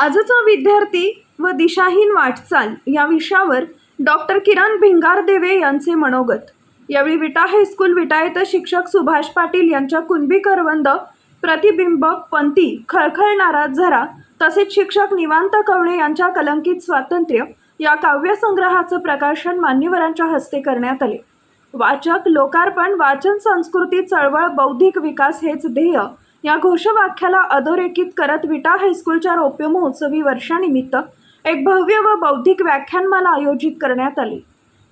आजचा विद्यार्थी व दिशाहीन वाटचाल या विषयावर डॉक्टर किरण भिंगारदेवे यांचे मनोगत. यावेळी विटा हायस्कूल विटा येथे शिक्षक सुभाष पाटील यांच्या कुणबी करवंद प्रतिबिंबक पंथी खळखळणारा झरा तसेच शिक्षक निवांत कवळे यांच्या कलंकित स्वातंत्र्य या काव्यसंग्रहाचं प्रकाशन मान्यवरांच्या हस्ते करण्यात आले. वाचक लोकार्पण वाचन संस्कृती चळवळ बौद्धिक विकास हेच ध्येय या घोषवाक्याला अधोरेखित करत विटा हायस्कूलच्या रौप्य महोत्सवी वर्षानिमित्त एक भव्य व बौद्धिक व्याख्यानमाला आयोजित करण्यात आली.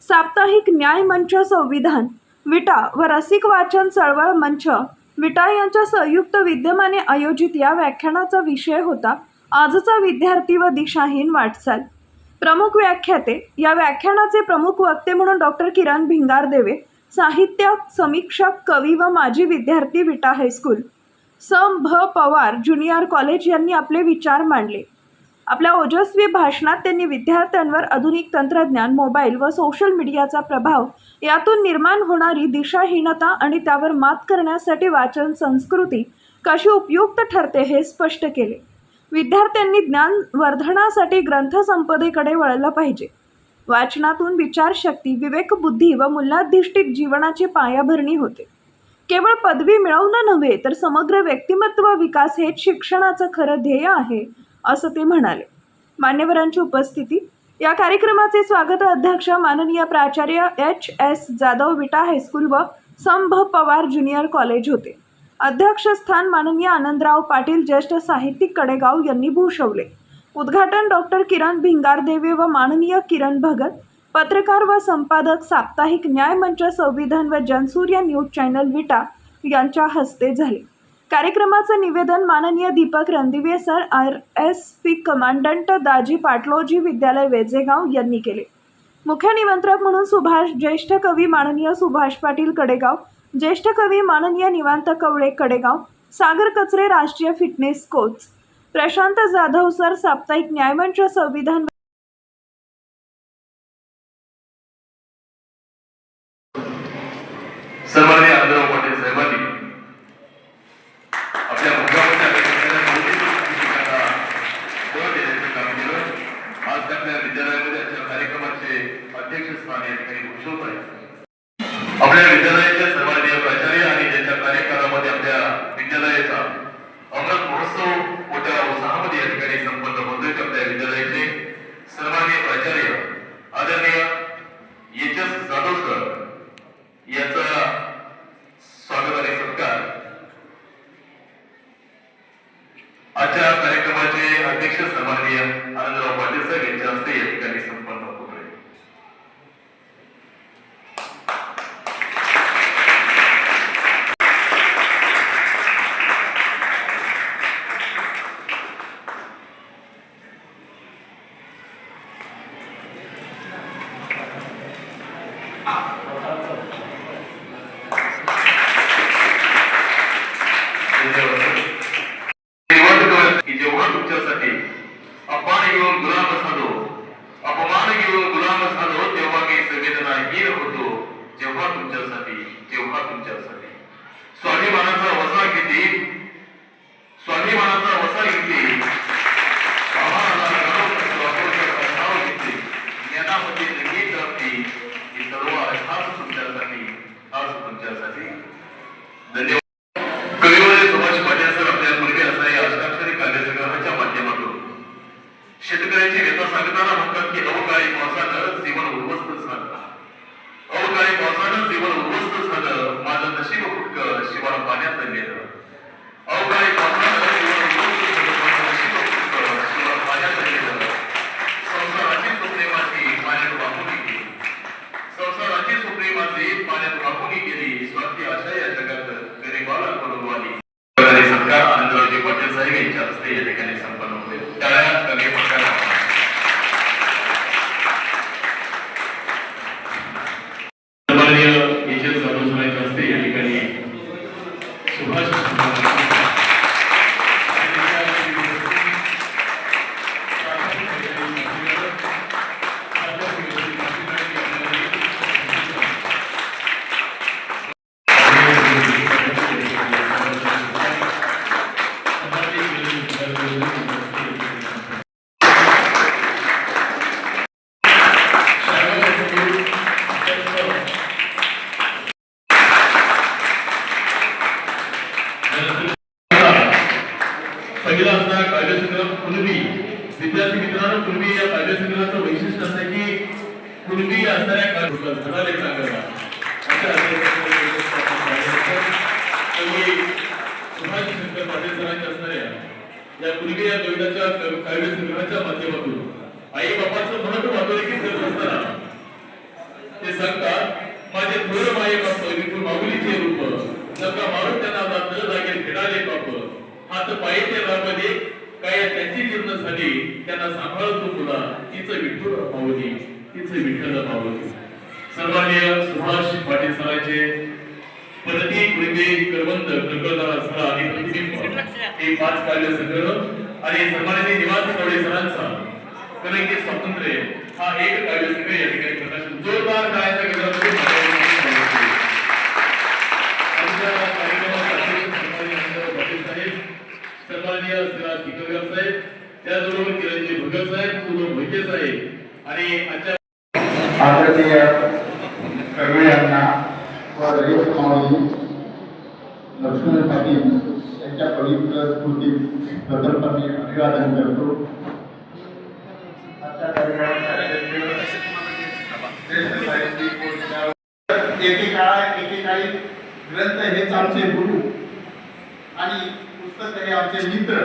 साप्ताहिक न्याय मंच संविधान विटा व रसिक वाचन चळवळ मंच विटा यांच्या संयुक्त विद्यमाने आयोजित या व्याख्यानाचा विषय होता आजचा विद्यार्थी व दिशाहीन वाटचाल. प्रमुख व्याख्याते या व्याख्यानाचे प्रमुख वक्ते म्हणून डॉक्टर किरण भिंगारदेवे साहित्य समीक्षक कवी व माजी विद्यार्थी विटा हायस्कूल. सम भ पवार ज्युनियर कॉलेज यांनी आपले विचार मांडले. आपल्या ओजस्वी भाषणात त्यांनी विद्यार्थ्यांवर आधुनिक तंत्रज्ञान मोबाईल व सोशल मीडियाचा प्रभाव यातून निर्माण होणारी दिशाहीनता आणि त्यावर मात करण्यासाठी वाचन संस्कृती कशी उपयुक्त ठरते हे स्पष्ट केले. विद्यार्थ्यांनी ज्ञान वर्धनासाठी ग्रंथसंपदेकडे वळलं पाहिजे. वाचनातून विचारशक्ती विवेकबुद्धी व मूल्याधिष्ठित जीवनाची पायाभरणी होते. केवळ पदवी मिळवणं नव्हे तर समग्र व्यक्तिमत्व विकास हेच शिक्षणाचं खरं ध्येय आहे असं ते म्हणाले. मान्यवरांची उपस्थिती. या कार्यक्रमाचे स्वागत अध्यक्ष माननीय प्राचार्य H. S. Jadhav Vita high school व संभ पवार ज्युनियर कॉलेज होते. अध्यक्षस्थान माननीय आनंदराव पाटील ज्येष्ठ साहित्यिक कडेगाव यांनी भूषवले. उद्घाटन डॉक्टर किरण भिंगारदेवे व माननीय किरण भगत. पत्रकार व संपादक साप्ताहिक न्यायमंच संविधान व जनसूर्य न्यूज चॅनल विटा यांच्या हस्ते झाले. कार्यक्रमाचं निवेदन माननीय Deepak Randive sir R S P commandant Daji Patloji विद्यालय वेजेगाव यांनी केले. मुख्य निमंत्रक म्हणून सुभाष ज्येष्ठ कवी माननीय सुभाष पाटील कडेगाव ज्येष्ठ कवी माननीय निवांत कवळे कडेगाव सागर कचरे राष्ट्रीय fitness coach Prashant Jadhav sir साप्ताहिक न्यायमंच संविधान सर्वांनी आदराव पाटील साहेबांनी आपल्या मुद्द्यावरच्या शिक्षकांना बळ देण्याचं काम केलं आज आपल्या विद्यालयामध्ये आजच्या कार्यक्रमाचे अध्यक्षस्थान या ठिकाणी भूषवत आहे आपल्या विद्यालयाचे सर्वांनी प्राचार्य आणि ज्यांच्या कार्यकालामध्ये आपल्या विद्यालयाचा अमृत महोत्सव मोठ्या उत्साहामध्ये या ठिकाणी संपन्न होतोय तर आपल्या विद्यालयाचे सर्वांनी प्राचार्य आदरणीय एच एस जाधव सर याचा स्वागत आणि सत्कार आजच्या कार्यक्रमाचे अध्यक्ष सन्माननीय आनंदराव पाटील साहेब यांच्या हस्ते या ठिकाणी संपन्न होत आहे निवडणूक की जेव्हा तुमच्यासाठी अपमान घेऊन गुलाम साधो अपमान घेऊन गुलाम झालो तेव्हा मी संवेदनाहीन होतो जेव्हा तुमच्यासाठी जेव्हा तुमच्यासाठी स्वाभिमानाचा वसा किती स्वाभिमानाचा वसा किती शेतकऱ्याची व्यथा सांगताना म्हणतात की अवकाळी पावसानं जीवन उद्ध्वस्त झालं अवकाळी पावसानं जीवन उद्ध्वस्त कुणबी असणाऱ्या काव्य धनालेखना करणार अशा पाटील सरांच्या असणाऱ्या या या कविताच्या माध्यमातून आई बापाचं महत्त्व अधोरेखित करत असताना ते सांगतात विठ्ठल माऊली सुभाष पाटील सरांचे पद्धती कुणबे करवंत कल्पना सरा आणि प्रतिबिंब. हे पाच काव्य संग्रह आणि सन्माननीय निवास कवडे सरांचा. कलंकी स्वातंत्र्य हा एक काव्य संग्रह या ठिकाणी प्रकाशन जोरदार कर्वे यांना व रयत माऊली लक्ष्मण पाटील यांच्या पवित्र स्मृती प्रथमपणे अभिवादन करतो. एकेकाळा एकेकाळी ग्रंथ हेच आमचे गुरु आणि पुस्तक हे आमचे मित्र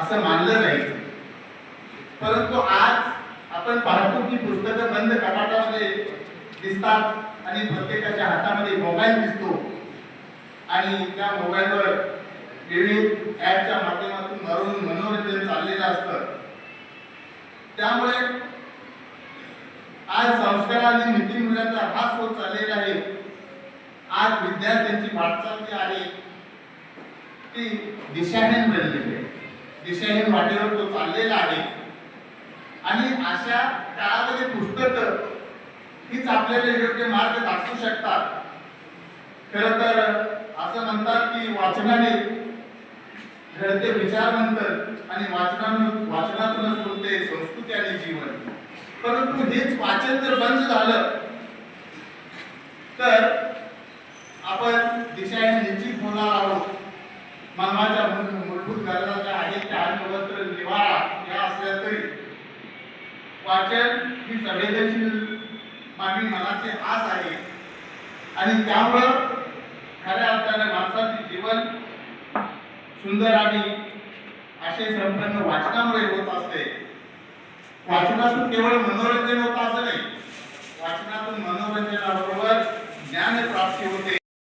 असं मानलं नाही परंतु आज आपण पाहतो की पुस्तकं बंद कपाटामध्ये दिसतात आणि प्रत्येकाच्या हातामध्ये मोबाईल दिसतो. आणि त्या मोबाईलवर विविध ॲपच्या माध्यमातून मरून मनोरंजन चाललेलं असतं. त्यामुळे आज संस्कार आणि नितीन मुलांचा हा होत चाललेला आहे. आज विद्यार्थ्यांची वाटचाल जी आहे ती दिशाहीन बनलेली आहे. दिशाहीन वाटेवर तो चाललेला आहे. आणि अशा काळामध्ये पुस्तकं हीच आपल्याला योग्य मार्ग दाखवू शकतात. खर तर असं म्हणतात की वाचनाने घडते विचारवंत आणि वाचनातून वाचनातूनच होते संस्कृती आणि जीवन. परंतु हेच वाचन जर बंद झालं तर आपण दिशाने निश्चित होणार आहोत. मानवाच्या मूलभूत गरजा ज्या आहेत त्या निवारा या असल्या तरी. वाचन ही संवेदनशील मागणी मनाचे आस आहे. आणि त्यामुळं खऱ्या अर्थाने माणसाचे जीवन सुंदर आणि असे संपन्न वाचनामुळे होत असते. वाचनातून केवळ मनोरंजन होत असं नाही. वाचनातून मनोरंजनाबरोबर ज्ञानप्राप्ती होते.